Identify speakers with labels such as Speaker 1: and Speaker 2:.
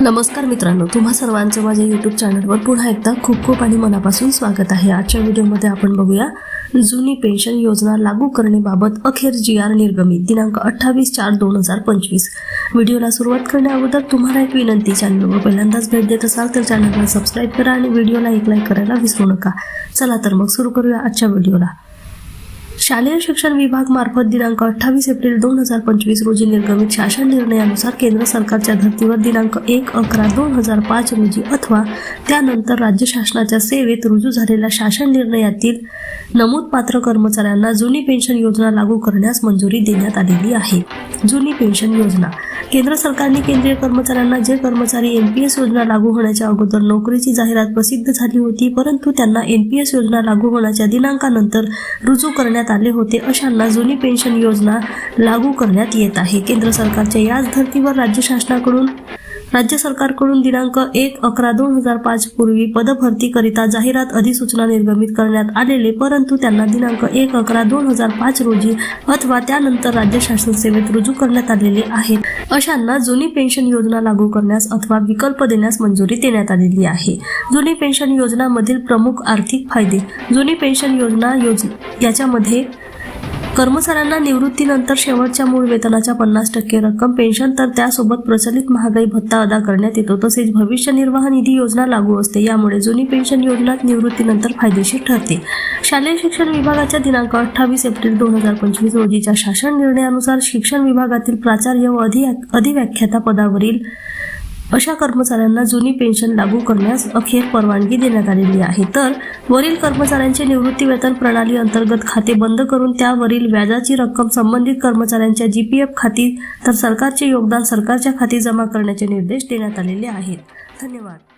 Speaker 1: नमस्कार मित्रांनो तुम्हा सर्वांचं माझ्या यूट्यूब चॅनलवर पुन्हा एकदा खूप खूप आणि मनापासून स्वागत आहे. आजच्या व्हिडिओमध्ये आपण बघूया जुनी पेन्शन योजना लागू करण्याबाबत अखेर जी आर निर्गमित दिनांक अठ्ठावीस चार दोन हजार पंचवीस. व्हिडिओला सुरुवात करण्याअगोदर तुम्हाला एक विनंती चॅनलवर पहिल्यांदाच भेट देत असाल तर चॅनलला सबस्क्राईब करा आणि व्हिडिओला एक लाईक करायला विसरू नका. चला तर मग सुरू करूया आजच्या व्हिडिओला. शालेय शिक्षण विभाग मार्फत दिनांक अठ्ठावीस एप्रिल दोन हजार पंचवीस रोजी निर्गमित शासन निर्णयानुसार केंद्र सरकारच्या धर्तीवर दिनांक एक अकरा दोन हजार पाच रोजी अथवा त्यानंतर राज्य शासनाच्या सेवेत रुजू झालेल्या शासन निर्णयातील नमूद पात्र कर्मचाऱ्यांना जुनी पेन्शन योजना लागू करण्यास मंजुरी देण्यात आलेली आहे. जुनी पेन्शन योजना केंद्र सरकारने केंद्रीय कर्मचाऱ्यांना जे कर्मचारी एनपीएस योजना लागू होण्याच्या अगोदर नोकरीची जाहिरात प्रसिद्ध झाली होती परंतु त्यांना एनपीएस योजना लागू होण्याच्या दिनांकानंतर रुजू करण्यात आले होते अशांना जुनी पेन्शन योजना लागू करण्यात येत आहे. केंद्र सरकारच्या याच धर्तीवर राज्य शासनाकडून राज्य सरकारकडून दिनांक एक अकरा दोन हजार पाच पूर्वी पदभरतीकरिता जाहिरात अधिसूचना निर्गमित करण्यात आलेले परंतु त्यांना दिनांक एक अकरा दोन हजार पाच रोजी अथवा त्यानंतर राज्य शासन सेवेत रुजू करण्यात आलेले आहेत अशांना जुनी पेन्शन योजना लागू करण्यास अथवा विकल्प देण्यास मंजुरी देण्यात आलेली आहे. जुनी पेन्शन योजनामधील प्रमुख आर्थिक फायदे जुनी पेन्शन योजना योज याच्यामध्ये कर्मचाऱ्यांना निवृत्तीनंतर शेवटच्या मूळ वेतनाच्या पन्नास टक्के रक्कम पेन्शन तर त्यासोबत प्रचलित महागाई भत्ता अदा करण्यात येतो. तसेच भविष्य निर्वाह निधी योजना लागू असते. यामुळे जुनी पेन्शन योजना निवृत्तीनंतर फायदेशीर ठरते. शालेय शिक्षण विभागाच्या दिनांक अठ्ठावीस एप्रिल दोन हजार पंचवीस रोजीच्या शासन निर्णयानुसार शिक्षण विभागातील प्राचार्य व अधि अधिव्याख्याता पदावरील अशा कर्मचाऱ्यांना जुनी पेन्शन लागू करण्यास अखेर परवानगी देण्यात आलेली आहे. तर वरील कर्मचाऱ्यांचे निवृत्ती वेतन प्रणाली अंतर्गत खाते बंद करून त्यावरील व्याजाची रक्कम संबंधित कर्मचाऱ्यांच्या जीपीएफ खाती तर सरकारचे योगदान सरकारच्या खाती जमा करण्याचे निर्देश देण्यात आलेले आहेत. धन्यवाद.